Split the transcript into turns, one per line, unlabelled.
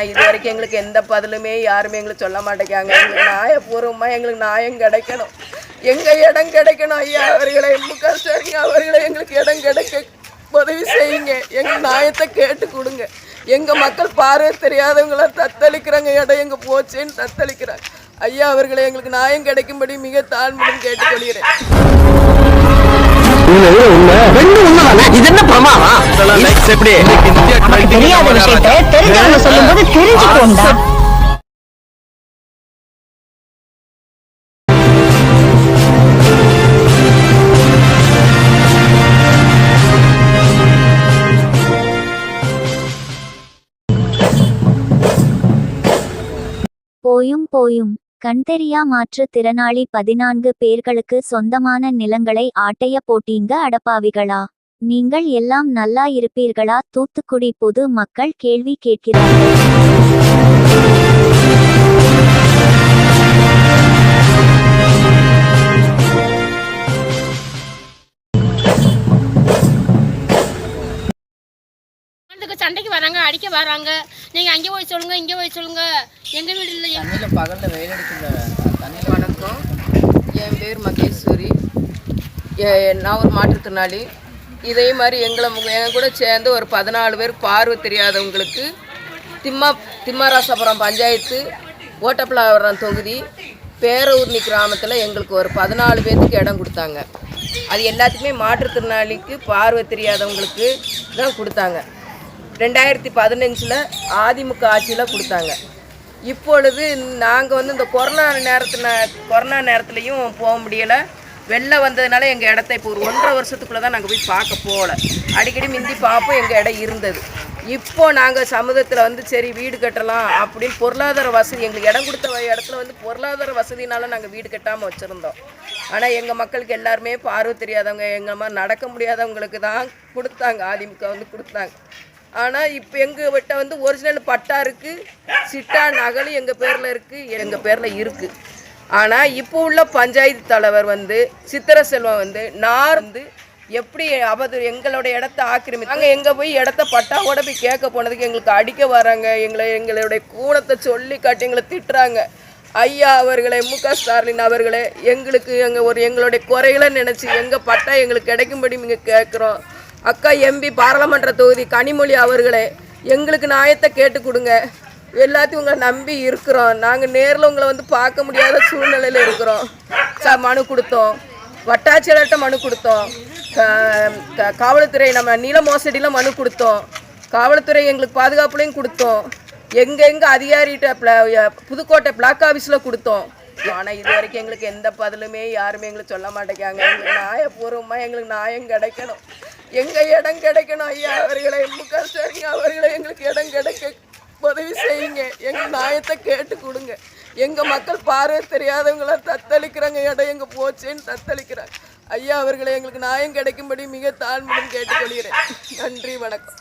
ஆனால் இது வரைக்கும் எங்களுக்கு எந்த பதிலுமே யாருமே எங்களுக்கு சொல்ல மாட்டேங்காங்க எங்களுக்கு நியாயபூர்வமாக எங்களுக்கு நியாயம் கிடைக்கணும். எங்கள் இடம் கிடைக்கணும் ஐயா அவர்களை முக்கால் சரிங்க அவர்களை எங்களுக்கு இடம் கிடைக்க உதவி செய்யுங்க. எங்கள் நியாயத்தை கேட்டு கொடுங்க. எங்கள் மக்கள் பார்வை தெரியாதவங்கள தத்தளிக்கிறாங்க. இடம் எங்கே போச்சேன்னு தத்தளிக்கிறாங்க. ஐயா அவர்களை எங்களுக்கு நியாயம் கிடைக்கும்படி மிக தாழ்மையுடன் கேட்டுக்கொள்கிறேன்.
இது என்ன பிரமாதம்? எப்படி?
தெரியாத விஷயத்தை தெரிஞ்சவங்க சொல்லும்போது தெரிஞ்சுக்கோண்டா.
போயும் போயும். கண்தெரியா மாற்றுத் திறனாளி பதினான்கு பேர்களுக்கு சொந்தமான நிலங்களை ஆட்டைய போட்டீங்க அடப்பாவிகளா? நீங்கள் எல்லாம் நல்லா இருப்பீர்களா? தூத்துக்குடி பொது மக்கள் கேள்வி கேட்கிறார்கள்.
சண்டைக்கு வராங்க அடிக்க வராங்க. நீங்கள் அங்கே போய் சொல்லுங்க இங்கே போய் சொல்லுங்க. எங்கள் வீடு இல்லை
தண்ணியில் பகலில் வெயில் அடிக்கல வணக்கம். என் பேர் மகேஸ்வரி. ஏ- நான் ஒரு மாற்றுத்திறனாளி. இதே மாதிரி எங்களை என் கூட சேர்ந்து ஒரு பதினாலு பேர் பார்வை தெரியாதவங்களுக்கு திம்மா திம்மராசபுரம் பஞ்சாயத்து ஓட்டப்பிளாவரம் தொகுதி பேரூர்னி கிராமத்தில் எங்களுக்கு ஒரு பதினாலு பேர்த்துக்கு இடம் கொடுத்தாங்க. அது எல்லாத்துக்குமே மாற்றுத்திறனாளிக்கு பார்வை தெரியாதவங்களுக்கு தான் கொடுத்தாங்க. ரெண்டாயிரத்தி பதினஞ்சில் அதிமுக ஆட்சியில் கொடுத்தாங்க. இப்பொழுது நாங்கள் வந்து இந்த கொரோனா நேரத்தில் கொரோனா நேரத்துலையும் போக முடியலை. வெளில வந்ததுனால எங்கள் இடத்த இப்போ ஒரு ஒன்றரை வருஷத்துக்குள்ளே தான் நாங்கள் போய் பார்க்க போகல. அடிக்கடி மிந்தி பார்ப்போம் எங்கள் இடம் இருந்தது. இப்போ நாங்கள் சமூகத்தில் வந்து சரி வீடு கட்டலாம் அப்படின்னு பொருளாதார வசதி எங்களுக்கு இடம் கொடுத்த வ- இடத்துல வந்து பொருளாதார வசதினால நாங்கள் வீடு கட்டாமல் வச்சுருந்தோம். ஆனால் எங்கள் மக்களுக்கு எல்லாருமே பார்வை தெரியாதவங்க எங்கள் மாதிரி நடக்க முடியாதவங்களுக்கு தான் கொடுத்தாங்க. அதிமுக வந்து கொடுத்தாங்க. ஆனால் இப்போ எங்கள் கிட்ட வந்து ஒரிஜினல் பட்டா இருக்குது சிட்டா நகலும் எங்கள் பேரில் இருக்குது எங்கள் பேரில் இருக்குது ஆனால் இப்போ உள்ள பஞ்சாயத்து தலைவர் வந்து சித்திர செல்வம் வந்து நான் வந்து எப்படி அவது எங்களோட இடத்த ஆக்கிரமி நாங்கள் எங்கே போய் இடத்த பட்டாவோட போய் கேட்க போனதுக்கு எங்களுக்கு அடிக்க வராங்க. எங்களை எங்களுடைய கூணத்தை சொல்லி காட்டி எங்களை திட்டுறாங்க. ஐயா அவர்களே மு க ஸ்டாலின் அவர்களே எங்களுக்கு எங்கள் ஒரு எங்களுடைய குறைகளை நினச்சி எங்கள் பட்டா எங்களுக்கு கிடைக்கும்படி நீங்கள் கேட்குறோம். அக்கா எம்பி பாராளுமன்ற தொகுதி கனிமொழி அவர்களே எங்களுக்கு நியாயத்தை கேட்டு கொடுங்க. எல்லாத்தையும் உங்களை நம்பி இருக்கிறோம். நாங்கள் நேரில் உங்களை வந்து பார்க்க முடியாத சூழ்நிலையில் இருக்கிறோம். ச மனு கொடுத்தோம். வட்டாட்சியர்கிட்ட மனு கொடுத்தோம். க- காவல்துறை நம்ம நில மோசடியில் மனு கொடுத்தோம். காவல்துறை எங்களுக்கு பாதுகாப்புலையும் கொடுத்தோம். எங்கெங்கே அதிகாரிகிட்ட பிள- புதுக்கோட்டை பிளாக் ஆஃபீஸில் கொடுத்தோம். ஆனால் இது வரைக்கும் எங்களுக்கு எந்த பதிலுமே யாருமே எங்களுக்கு சொல்ல மாட்டேங்காங்க எங்களுக்கு நியாயபூர்வமாக எங்களுக்கு நியாயம் கிடைக்கணும். எங்கள் இடம் கிடைக்கணும் ஐயா? அவர்களை முக ஸ்டாலின் அவர்களை எங்களுக்கு இடம் கிடைக்க உதவி செய்யுங்க. எங்கள் நியாயத்தை கேட்டு கொடுங்க. எங்கள் மக்கள் பார்வை தெரியாதவங்கள தத்தளிக்கிறாங்க. இடம் எங்கே போச்சேன்னு தத்தளிக்கிறாங்க. ஐயா அவர்களை எங்களுக்கு நியாயம் கிடைக்கும்படி மிக தாழ்மையும் கேட்டுக்கொள்கிறேன். நன்றி வணக்கம்.